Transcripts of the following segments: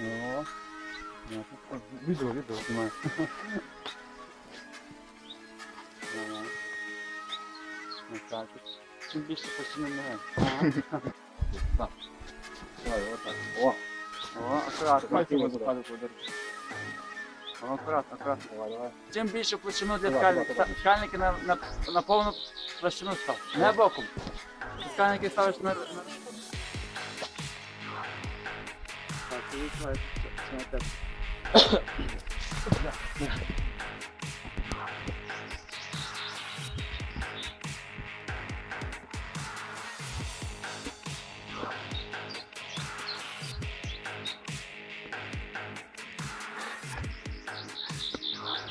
О. Відео, відео знімаю. Чим більше постійно не Так. Давай, отак. О. О, акуратно. О, акуратно, акуратно. Давай, давай. Чим більше площину для скальника, скальники на, на, на повну площину став. Не боком. Скальники ставиш на... на...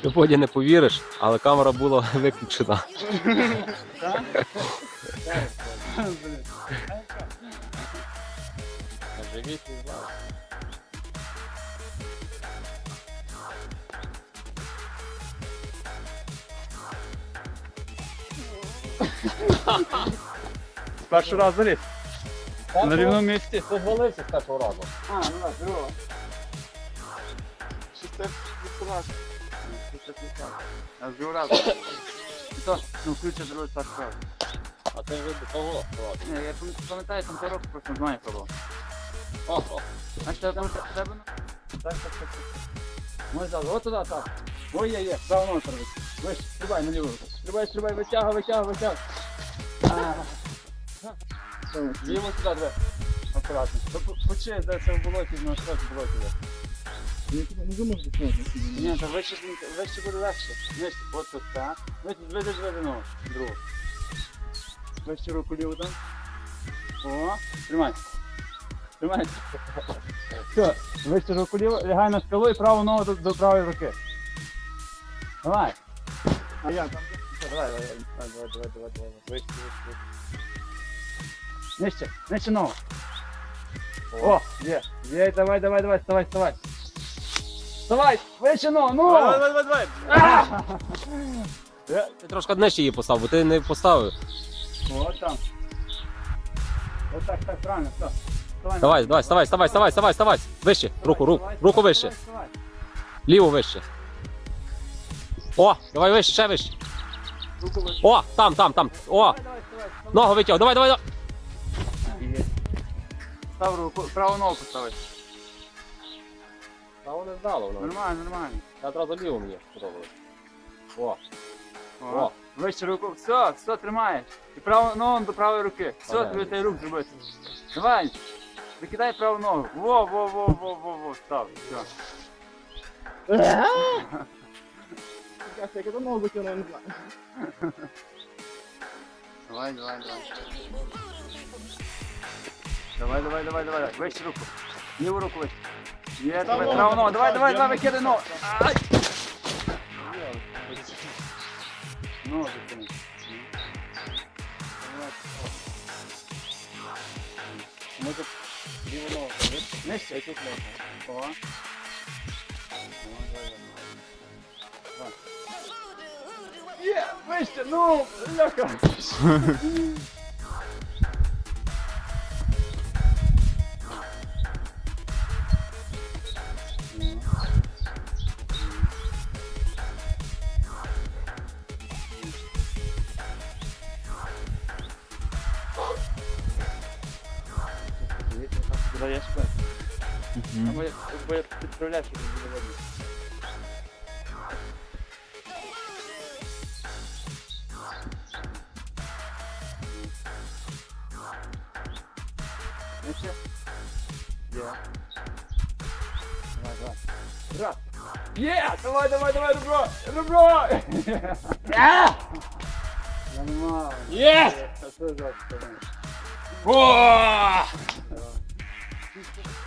Ти Бодя не повіриш, але камера була виключена. І знаю. Перший раз заліз. На рівному місці. Ти звалився з першого разу. А, ну так, здорово. Що це відкривати? А з другого разу. Ну, включа другий раз. А ти вже до того. Ні, я пам- пам'ятаю, там порог просто не знаю, хто був. О, о. Значить, там тебе? ну? Так, так, так. Мой зал, от туди, так. Ой, є, є, право номер робити. Вище, стрибай на ліву. Стрибай, стрибай, витягуй. А. Все, Ліво сюди, диви. Акуратно. Почи, де це в болоті, на що в болоті. де. Не думав, що це Ні, та вище, вище буде легше. Нижче, от тут, так. Вище, вище, ну, другу. Вище руку ліву там. О, тримай. Тримай. Все, вище руку ліву, лягай на скалу і праву ногу до, до правої руки. Давай. А я там. Давай, давай, давай, давай, давай, давай, давай. Вище, вище. Нижче, нижче ногу. О, є, є, давай, давай, давай, вставай, вставай. Вставай, вище ногу, ну! Давай, давай, давай. А! Ти трошки нижче її постав, бо ти не поставив. Вот там. Вот так, так, правильно, все. Давай, давай, вставай, вставай, вставай, вставай, вставай. Вище, руку, руку, руку вище. вставай, Ліву вище. О, давай вище, ще вище. Руку вище. О, там, там, там. О, ногу витягай, давай, давай. давай. Став руку, праву ногу постави. А воно здало воно. Нормально, нормально. Я одразу ліву мені сподобалось. О, О. О. Вище руку. Все, все, тримаєш. І праву ногу до правої руки. Все, тобі цей рук зробити. Давай. Викидай праву ногу. Во, во, во, во, во, во, став. Все. я як ногу викину, я не знаю. Давай, давай, давай. Давай, давай, давай, давай. Вище руку. Ліву руку вище. Є, давай, ногу, праву ногу. Давай, так, давай, я давай, не викидай ногу. Ай! Ні, Ногу викинь. Може, ліву ногу. Нижче. Я тут ногу. О. Є, вище, ну, ляка. Даєш Або я, або я підправляю, щоб не було видно. Нижче. Є. Давай, давай. Раз. Є! Давай, давай, давай, ребро! Ребро! Є! Нормально. Є! А що за це? О!